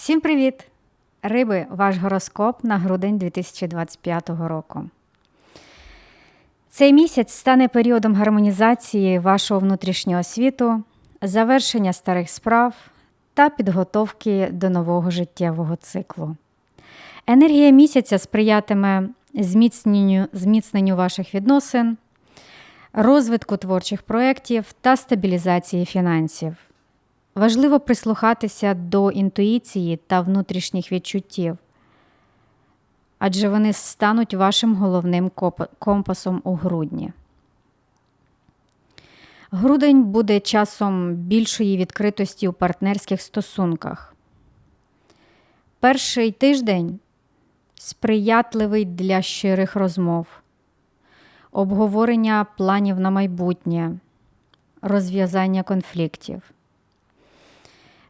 Всім привіт! Риби, ваш гороскоп на грудень 2025 року. Цей місяць стане періодом гармонізації вашого внутрішнього світу, завершення старих справ та підготовки до нового життєвого циклу. Енергія місяця сприятиме зміцненню, зміцненню ваших відносин, розвитку творчих проєктів та стабілізації фінансів. Важливо прислухатися до інтуїції та внутрішніх відчуттів, адже вони стануть вашим головним компасом у грудні. Грудень буде часом більшої відкритості у партнерських стосунках. Перший тиждень сприятливий для щирих розмов, обговорення планів на майбутнє, розв'язання конфліктів.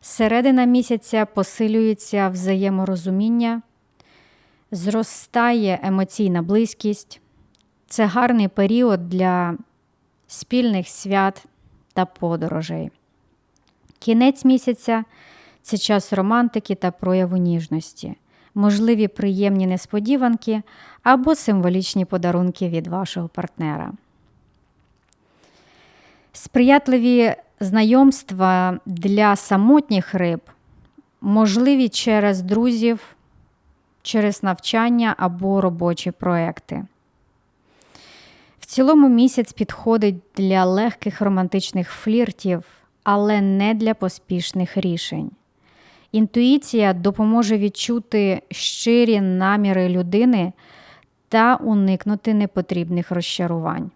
Середина місяця посилюється взаєморозуміння, зростає емоційна близькість. Це гарний період для спільних свят та подорожей. Кінець місяця це час романтики та прояву ніжності, можливі приємні несподіванки або символічні подарунки від вашого партнера. Сприятливі знайомства для самотніх риб можливі через друзів, через навчання або робочі проекти. В цілому місяць підходить для легких романтичних фліртів, але не для поспішних рішень. Інтуїція допоможе відчути щирі наміри людини та уникнути непотрібних розчарувань.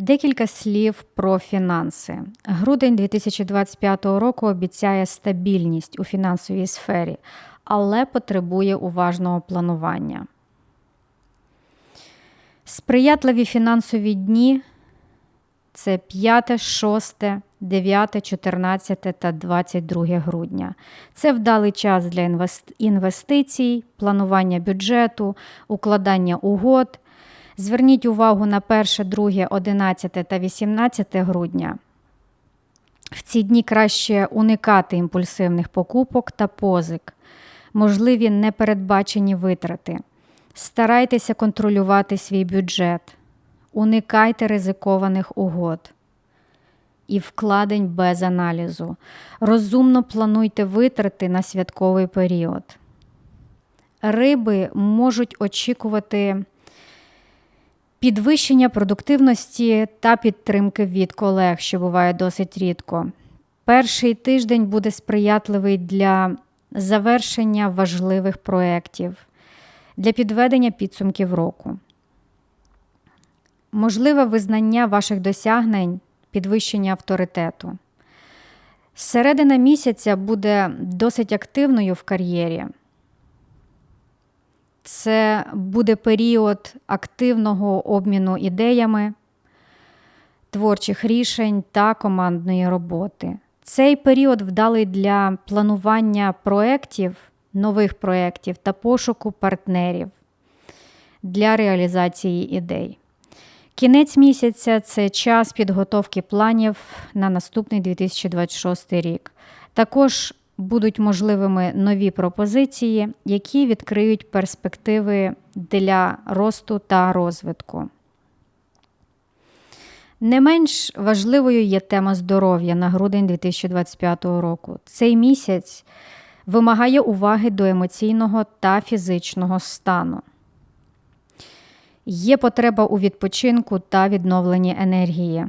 Декілька слів про фінанси. Грудень 2025 року обіцяє стабільність у фінансовій сфері, але потребує уважного планування. Сприятливі фінансові дні це 5, 6, 9, 14 та 22 грудня. Це вдалий час для інвестицій, планування бюджету, укладання угод. Зверніть увагу на 1, 2, 11 та 18 грудня. В ці дні краще уникати імпульсивних покупок та позик, можливі непередбачені витрати. Старайтеся контролювати свій бюджет, уникайте ризикованих угод і вкладень без аналізу. Розумно плануйте витрати на святковий період. Риби можуть очікувати підвищення продуктивності та підтримки від колег, що буває досить рідко. Перший тиждень буде сприятливий для завершення важливих проєктів, для підведення підсумків року. Можливе визнання ваших досягнень, підвищення авторитету. Середина місяця буде досить активною в кар'єрі. Це буде період активного обміну ідеями, творчих рішень та командної роботи. Цей період вдалий для планування проєктів, нових проєктів та пошуку партнерів для реалізації ідей. Кінець місяця це час підготовки планів на наступний 2026 рік. Також будуть можливими нові пропозиції, які відкриють перспективи для росту та розвитку. Не менш важливою є тема здоров'я на грудень 2025 року. Цей місяць вимагає уваги до емоційного та фізичного стану. Є потреба у відпочинку та відновленні енергії.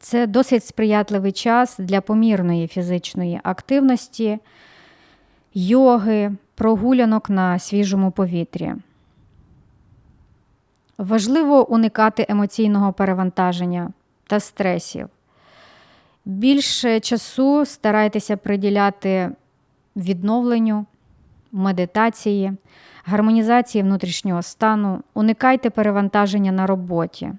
Це досить сприятливий час для помірної фізичної активності, йоги, прогулянок на свіжому повітрі. Важливо уникати емоційного перевантаження та стресів. Більше часу старайтеся приділяти відновленню, медитації, гармонізації внутрішнього стану, уникайте перевантаження на роботі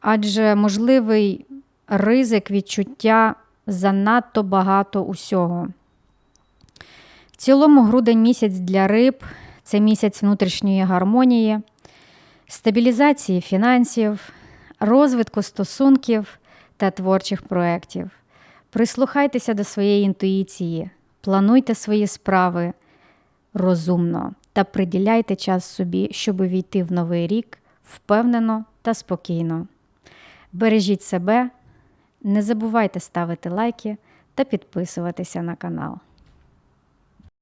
адже можливий ризик відчуття занадто багато усього. В цілому грудень місяць для риб це місяць внутрішньої гармонії, стабілізації фінансів, розвитку стосунків та творчих проєктів. Прислухайтеся до своєї інтуїції, плануйте свої справи розумно та приділяйте час собі, щоб увійти в новий рік впевнено та спокійно. Бережіть себе, не забувайте ставити лайки та підписуватися на канал.